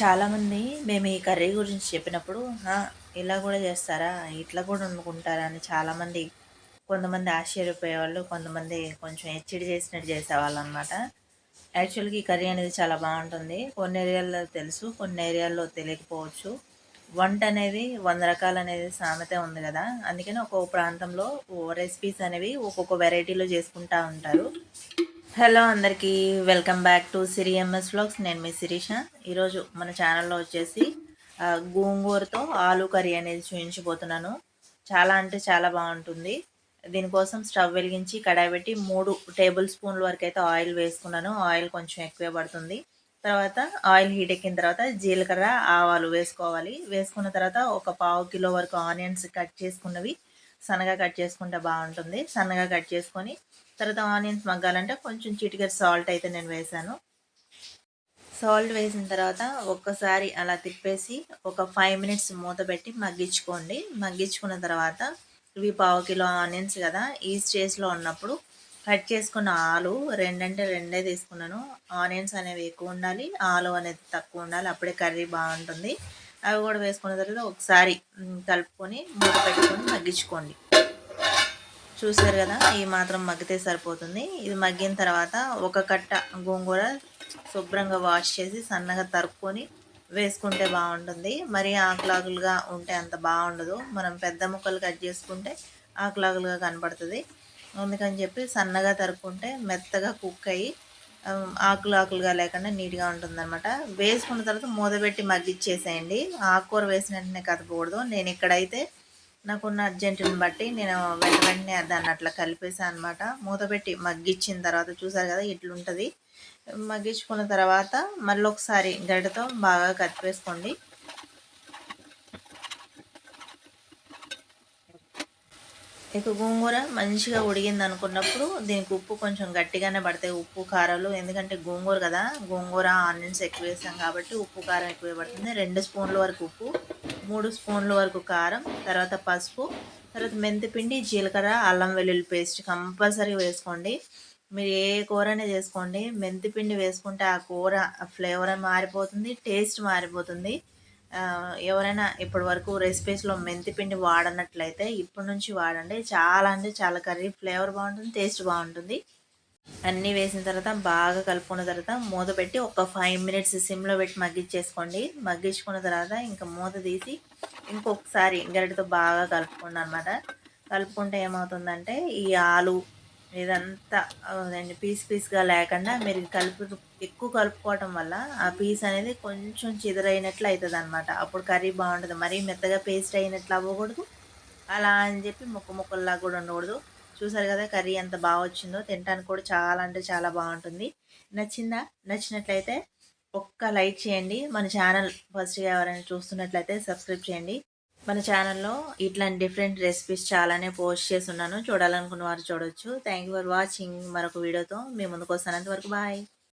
చాలామంది మేము ఈ కర్రీ గురించి చెప్పినప్పుడు ఇలా కూడా చేస్తారా? ఇట్లా కూడా వండుకుంటారా? అని చాలామంది కొంతమంది ఆశ్చర్యపోయేవాళ్ళు కొంతమంది కొంచెం హెచ్చడి చేసినట్టు చేసేవాళ్ళు అనమాట యాక్చువల్గా ఈ కర్రీ అనేది చాలా బాగుంటుంది. కొన్ని ఏరియాల్లో తెలుసు కొన్ని ఏరియాల్లో తెలియకపోవచ్చు. వంట అనేది వంద రకాలు అనేది సామెత ఉంది కదా. అందుకని ఒక్కొక్క ప్రాంతంలో రెసిపీస్ అనేవి ఒక్కొక్క వెరైటీలో చేసుకుంటూ ఉంటారు. హలో అందరికీ welcome back to Siri MS blogs నేను మీ శిరీష. ఈరోజు మన ఛానల్లో వచ్చేసి గోంగూరతో ఆలు కర్రీ అనేది చూపించబోతున్నాను చాలా అంటే చాలా బాగుంటుంది. దీనికోసం స్టవ్ వెలిగించి కడాయి పెట్టి మూడు టేబుల్ స్పూన్ల వరకు అయితే ఆయిల్ వేసుకున్నాను. ఆయిల్ కొంచెం ఎక్కువే పడుతుంది. తర్వాత ఆయిల్ హీట్ ఎక్కిన తర్వాత జీలకర్ర ఆవాలు వేసుకోవాలి. వేసుకున్న తర్వాత ఒక పావు కిలో వరకు ఆనియన్స్ కట్ చేసుకున్నవి సన్నగా కట్ చేసుకుంటే బాగుంటుంది. సన్నగా కట్ చేసుకొని తర్వాత ఆనియన్స్ మగ్గాలంటే కొంచెం చిటికర సాల్ట్ అయితే నేను వేసాను. సాల్ట్ వేసిన తర్వాత ఒక్కసారి అలా తిప్పేసి ఒక ఫైవ్ మినిట్స్ మూత పెట్టి మగ్గించుకోండి. మగ్గించుకున్న తర్వాత ఇవి పావు కిలో ఆనియన్స్ కదా ఈ స్టేజ్లో ఉన్నప్పుడు కట్ చేసుకున్న ఆలు రెండంటే రెండే తీసుకున్నాను. ఆనియన్స్ అనేవి ఎక్కువ ఉండాలి ఆలు అనేది తక్కువ ఉండాలి అప్పుడే కర్రీ బాగుంటుంది. అవి కూడా వేసుకున్న తర్వాత ఒకసారి కలుపుకొని మూత పెట్టుకొని మగ్గించుకోండి. చూసారు కదా ఈ మాత్రం మగ్గితే సరిపోతుంది. ఇది మగ్గిన తర్వాత ఒక కట్ట గోంగూర శుభ్రంగా వాష్ చేసి సన్నగా తరుక్కొని వేసుకుంటే బాగుంటుంది. మరి ఆకులాగులుగా ఉంటే అంత బాగుండదు. మనం పెద్ద ముక్కలు కట్ చేసుకుంటే ఆకులాగులుగా కనపడుతుంది. అందుకని చెప్పి సన్నగా తరుక్కుంటే మెత్తగా కుక్ అయ్యి ఆకులు ఆకులుగా లేకుండా నీట్గా ఉంటుంది అనమాట వేసుకున్న తర్వాత మూత పెట్టి మగ్గిచ్చేసేయండి. ఆకుకూర వేసిన వెంటనే కదపకూడదు. నేను ఇక్కడైతే నాకున్న అర్జెంటుని బట్టి నేను వెంట వెంటనే దాన్ని అట్లా కలిపేసాను అనమాట మూత పెట్టి మగ్గిచ్చిన తర్వాత చూసారు కదా ఇట్లుంటుంది. మగ్గించుకున్న తర్వాత మళ్ళీ ఒకసారి గడ్డతో బాగా కలిపేసుకోండి ఇక గోంగూర మంచిగా ఉడిగింది అనుకున్నప్పుడు దీనికి ఉప్పు కొంచెం గట్టిగానే పడతాయి. ఉప్పు కారాలు ఎందుకంటే గోంగూర కదా. గోంగూర ఆనియన్స్ ఎక్కువ వేసాం కాబట్టి ఉప్పు కారం ఎక్కువ పడుతుంది. రెండు స్పూన్ల వరకు ఉప్పు మూడు స్పూన్ల వరకు కారం తర్వాత పసుపు తర్వాత మెంతిపిండి జీలకర్ర అల్లం వెల్లుల్లి పేస్ట్ కంపల్సరీ వేసుకోండి. మీరు ఏ కూరనే చేసుకోండి. మెంతిపిండి వేసుకుంటే ఆ కూర ఫ్లేవర్ మారిపోతుంది టేస్ట్ మారిపోతుంది. ఎవరైనా ఇప్పటి వరకు రెసిపీస్లో మెంతిపిండి వాడనట్లయితే ఇప్పటి నుంచి వాడండి. చాలా అంటే చాలా కర్రీ ఫ్లేవర్ బాగుంటుంది టేస్ట్ బాగుంటుంది. అన్నీ వేసిన తర్వాత బాగా కలుపుకున్న తర్వాత మూత పెట్టి ఒక ఫైవ్ మినిట్స్ సిమ్లో పెట్టి మగ్గించేసుకోండి. మగ్గించుకున్న తర్వాత ఇంకా మూత తీసి ఇంకొకసారి గరిటతో బాగా కలుపుకోండి అనమాట కలుపుకుంటే ఏమవుతుందంటే ఈ ఆలు ఇదంతా అదండి పీస్ పీస్గా లేకుండా మీరు కలుపు ఎక్కువ కలుపుకోవటం వల్ల ఆ పీస్ అనేది కొంచెం చిదరైనట్లు అవుతుంది అనమాట అప్పుడు కర్రీ బాగుంటుంది. మరీ మెత్తగా పేస్ట్ అయినట్లు అవ్వకూడదు. అలా అని చెప్పి ముక్క ముక్కల్లా కూడా ఉండకూడదు. చూసారు కదా కర్రీ ఎంత బాగా వచ్చిందో. తినడానికి కూడా చాలా అంటే చాలా బాగుంటుంది. నచ్చిందా? నచ్చినట్లయితే ఒక్క లైక్ చేయండి. మన ఛానల్ ఫస్ట్గా ఎవరైనా చూస్తున్నట్లయితే సబ్స్క్రైబ్ చేయండి. మన ఛానల్లో ఇట్లాంటి డిఫరెంట్ రెసిపీస్ చాలానే పోస్ట్ చేస్తున్నాను. చూడాలనుకున్న వారు చూడొచ్చు. థ్యాంక్ యూ ఫర్ వాచింగ్ మరొక వీడియోతో మీ ముందుకు వస్తానంత వరకు బాయ్